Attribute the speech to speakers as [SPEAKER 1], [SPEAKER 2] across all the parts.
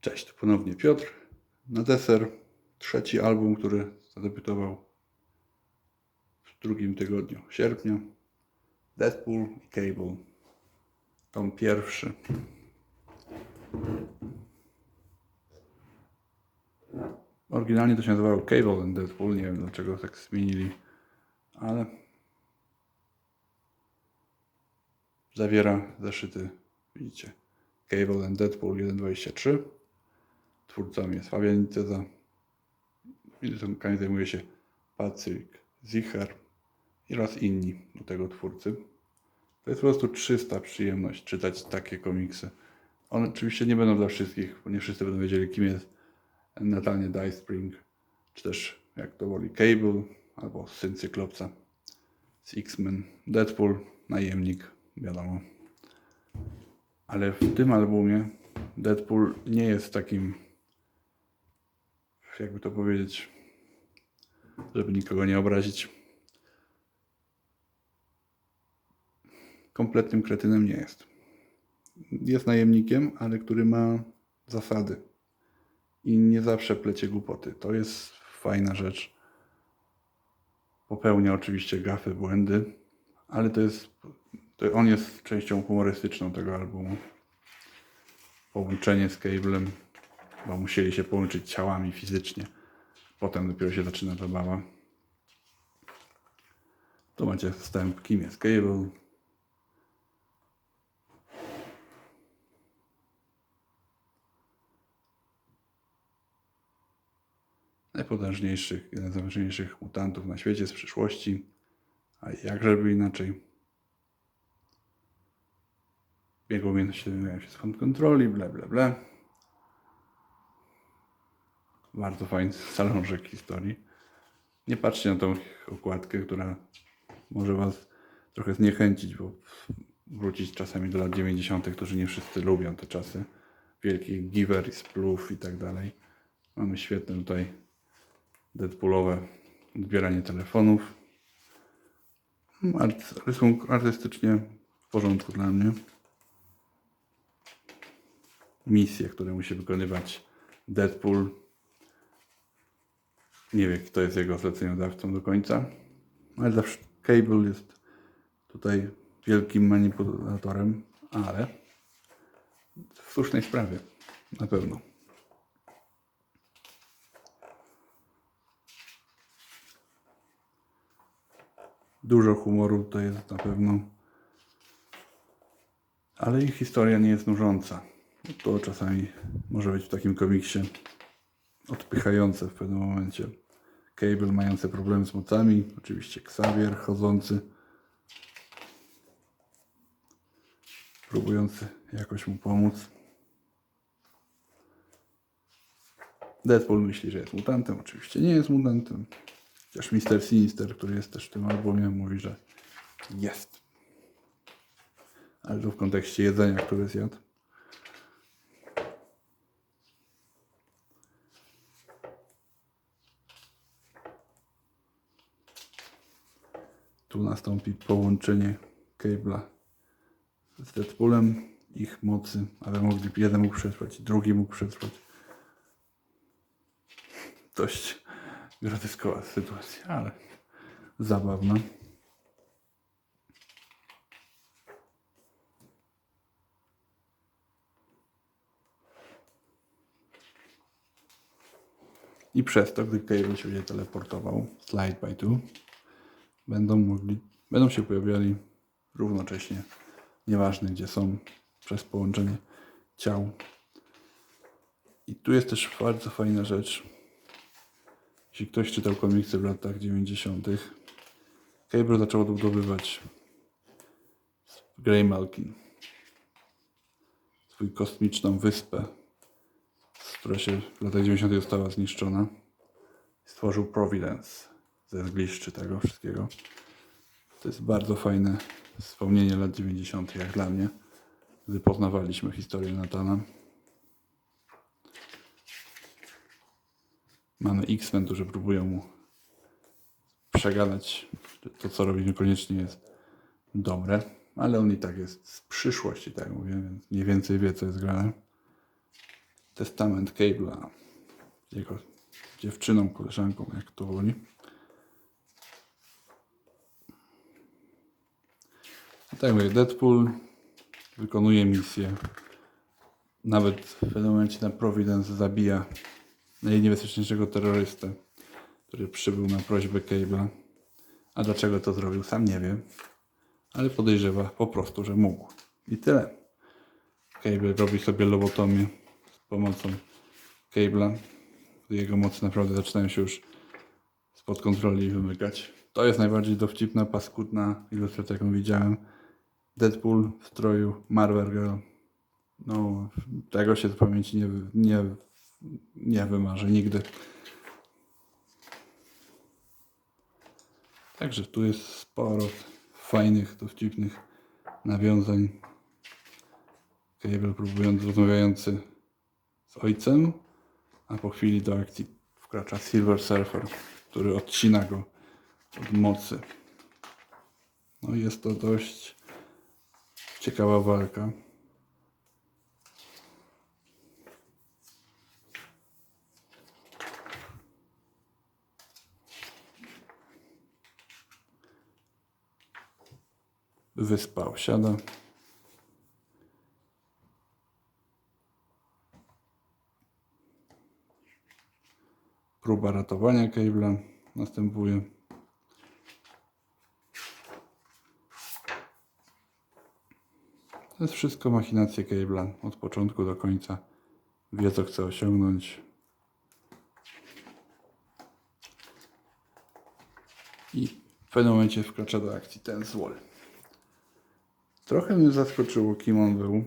[SPEAKER 1] Cześć, tu ponownie Piotr. Na deser trzeci album, który zadebiutował w drugim tygodniu sierpnia. Deadpool i Cable. Tom pierwszy. Oryginalnie to się nazywało Cable and Deadpool. Nie wiem dlaczego tak zmienili, ale zawiera zeszyty, widzicie, Cable and Deadpool 1.23. Twórcami jest Fabian Niceza. Rysunkami zajmuje się Patryk Zicher oraz inni do tego twórcy. To jest po prostu czysta przyjemność czytać takie komiksy. One oczywiście nie będą dla wszystkich, bo nie wszyscy będą wiedzieli, kim jest Natalie Dayspring, czy też, jak to woli, Cable, albo syn Cyklopsa z X-Men, Deadpool, najemnik, wiadomo. Ale w tym albumie Deadpool nie jest takim, jakby to powiedzieć, żeby nikogo nie obrazić. Kompletnym kretynem nie jest. Jest najemnikiem, ale który ma zasady i nie zawsze plecie głupoty. To jest fajna rzecz. Popełnia oczywiście gafy, błędy, ale to jest, to on jest częścią humorystyczną tego albumu. Połączenie z Cablem, bo musieli się połączyć ciałami fizycznie. Potem dopiero się zaczyna zabawa. Tu macie wstęp, kim jest Cable. Najpotężniejszych, jeden z najpotężniejszych mutantów na świecie z przyszłości. A jakżeby inaczej. Jego umiejętności wymawiają się z kontroli, bla bla bla. Bardzo fajny salążek historii. Nie patrzcie na tą okładkę, która może Was trochę zniechęcić, bo wrócić czasami do lat 90., którzy nie wszyscy lubią te czasy. Wielki giver i spluf i tak dalej. Mamy świetne tutaj Deadpoolowe odbieranie telefonów. Art, rysunk artystycznie w porządku dla mnie. Misje, które musi wykonywać Deadpool. Nie wiem, kto jest jego zleceniodawcą do końca, ale zawsze Cable jest tutaj wielkim manipulatorem, ale w słusznej sprawie, na pewno. Dużo humoru to jest na pewno, ale ich historia nie jest nużąca. To czasami może być w takim komiksie odpychające w pewnym momencie. Cable mający problem z mocami, oczywiście Xavier chodzący, próbujący jakoś mu pomóc. Deadpool myśli, że jest mutantem, oczywiście nie jest mutantem. Chociaż Mister Sinister, który jest też w tym albumie, mówi, że jest. Ale to w kontekście jedzenia, które zjadł. Tu nastąpi połączenie Cable'a z Deadpoolem, ich mocy, ale mogli jeden mógł przetrwać, drugi mógł przetrwać. Dość groteskowa sytuacja, ale zabawna. I przez to, gdy Cable się będzie teleportował, slide by two, będą mogli, będą się pojawiali równocześnie, nieważne gdzie są, przez połączenie ciał. I tu jest też bardzo fajna rzecz. Jeśli ktoś czytał komiksy w latach 90., Cable zaczął odbudowywać Grey Malkin. Swój kosmiczną wyspę, która się w latach 90. została zniszczona. Stworzył Providence ze zgliszczy tego wszystkiego. To jest bardzo fajne wspomnienie lat 90. jak dla mnie, gdy historię Natana. Mamy X-Men, którzy próbują mu przegadać, to co robi niekoniecznie jest dobre, ale on i tak jest z przyszłości, tak mówię, więc mniej więcej wie co jest grane. testament Cable'a. Jego dziewczyną, koleżanką, jak to woli. Tak mówię, Deadpool wykonuje misję. Nawet w pewnym momencie na Providence zabija najniebezpieczniejszego terrorystę, który przybył na prośbę Cable'a. A dlaczego to zrobił, sam nie wie. Ale podejrzewa po prostu, że mógł. I tyle. Cable robi sobie lobotomię z pomocą Cable'a, jego mocy naprawdę zaczynają się już spod kontroli wymykać. To jest najbardziej dowcipna, paskudna ilustracja, jaką widziałem. Deadpool w stroju Marvel Girl. No, tego się z pamięci nie, nie, nie wymarzy nigdy. Także tu jest sporo fajnych, dowcipnych nawiązań. Cable próbując, rozmawiający z ojcem, a po chwili do akcji wkracza Silver Surfer, który odcina go od mocy. No jest to dość ciekawa walka. Wyspał, siada. Próba ratowania Cable'a następuje. To jest wszystko machinacje Cable'a od początku do końca. Wie co chce osiągnąć. I w pewnym momencie wkracza do akcji ten złol. Trochę mnie zaskoczyło kim on był.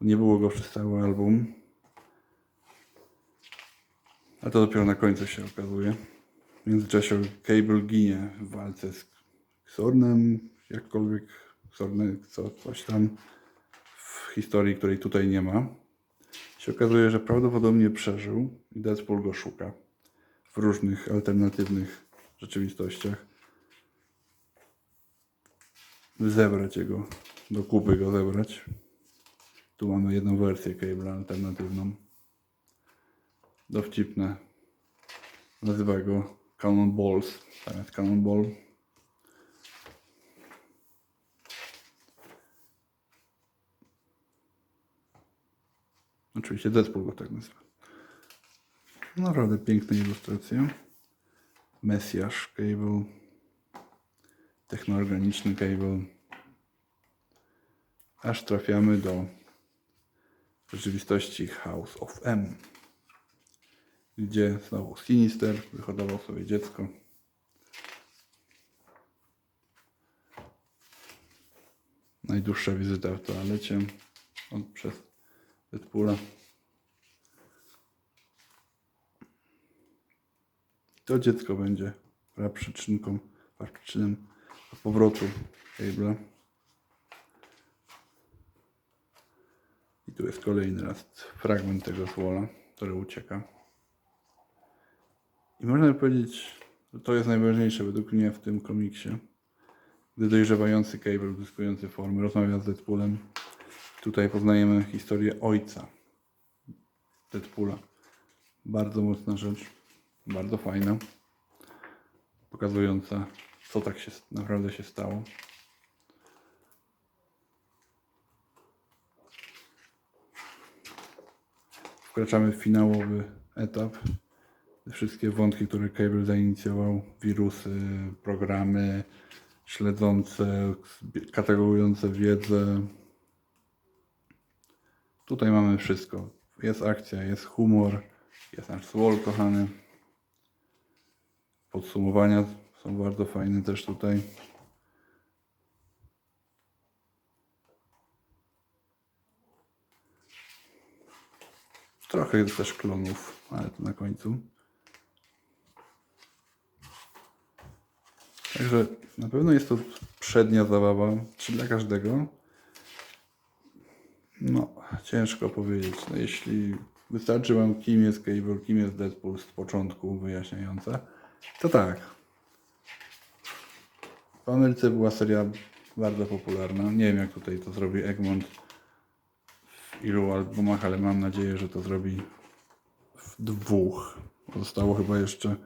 [SPEAKER 1] Nie było go przez cały album. A to dopiero na końcu się okazuje. W międzyczasie Cable ginie w walce z Xornem, jakkolwiek Co, coś tam w historii, której tutaj nie ma. Się okazuje, że prawdopodobnie przeżył i Deadpool go szuka w różnych alternatywnych rzeczywistościach. Zebrać jego, do kupy go zebrać. Tu mamy jedną wersję Cable'a alternatywną dowcipne. Nazywa go Cannonballs, zamiast Cannonball. Oczywiście Deadpool go tak nazywa. Naprawdę piękne ilustracje. Mesjasz Cable. Technoorganiczny Cable. Aż trafiamy do rzeczywistości House of M gdzie znowu Sinister wyhodował sobie dziecko. Najdłuższa wizyta w toalecie od, przez Deadpoola. To dziecko będzie przyczynką, przyczyną powrotu Cable'a. I tu jest kolejny raz fragment tego słola, który ucieka. I można powiedzieć, że to jest najważniejsze według mnie w tym komiksie. Gdy dojrzewający Cable, uzyskujący formy, rozmawia z Deadpoolem. Tutaj poznajemy historię ojca Deadpoola. Bardzo mocna rzecz, bardzo fajna, pokazująca, co tak się naprawdę się stało. Wkraczamy w finałowy etap wszystkie wątki, które Cable zainicjował, wirusy, programy śledzące, kategorujące wiedzę. Tutaj mamy wszystko. Jest akcja, jest humor, jest nasz słol kochany. Podsumowania są bardzo fajne też tutaj. Trochę jest też klonów, ale to na końcu. Także na pewno jest to przednia zabawa, czy dla każdego. No, ciężko powiedzieć. No, jeśli wystarczy Wam kim jest Cable, kim jest Deadpool z początku wyjaśniające, to tak. W Ameryce była seria bardzo popularna. Nie wiem jak tutaj to zrobi Egmont w ilu albumach, ale mam nadzieję, że to zrobi w dwóch. Zostało chyba jeszcze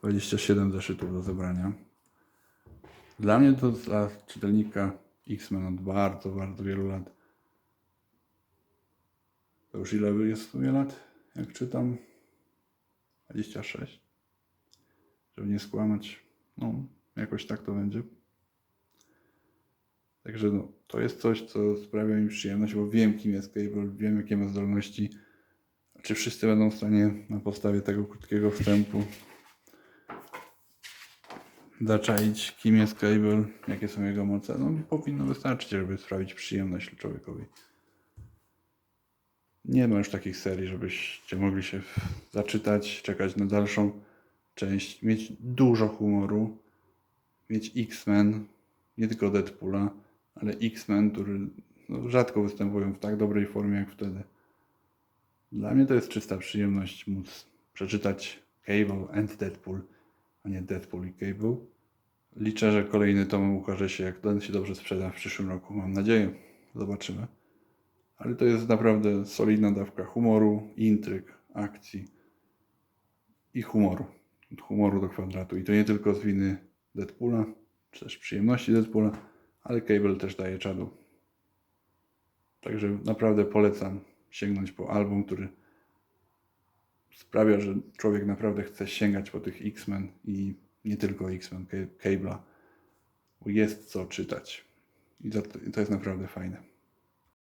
[SPEAKER 1] 27 zeszytów do zebrania. Dla mnie to dla czytelnika X-Men od bardzo, bardzo wielu lat. To już ile jest w sumie lat, jak czytam? 26. Żeby nie skłamać. No, jakoś tak to będzie. Także no, to jest coś, co sprawia mi przyjemność, bo wiem, kim jest Cable, wiem, jakie ma zdolności. Czy wszyscy będą w stanie na podstawie tego krótkiego wstępu zaczaić, kim jest Cable, jakie są jego moce? No, powinno wystarczyć, żeby sprawić przyjemność człowiekowi. Nie ma już takich serii, żebyście mogli się zaczytać, czekać na dalszą część, mieć dużo humoru, mieć X-Men, nie tylko Deadpoola, ale X-Men, który no, rzadko występują w tak dobrej formie jak wtedy. Dla mnie to jest czysta przyjemność móc przeczytać Cable and Deadpool, a nie Deadpool i Cable. Liczę, że kolejny tom ukaże się, jak ten się dobrze sprzeda w przyszłym roku. Mam nadzieję. Zobaczymy. Ale to jest naprawdę solidna dawka humoru, intryg, akcji i humoru. Humoru do kwadratu. I to nie tylko z winy Deadpoola, czy też przyjemności Deadpoola, ale Cable też daje czadu. Także naprawdę polecam sięgnąć po album, który sprawia, że człowiek naprawdę chce sięgać po tych X-Men i nie tylko X-Men, Ca- Cable'a, jest co czytać. I to, i to jest naprawdę fajne.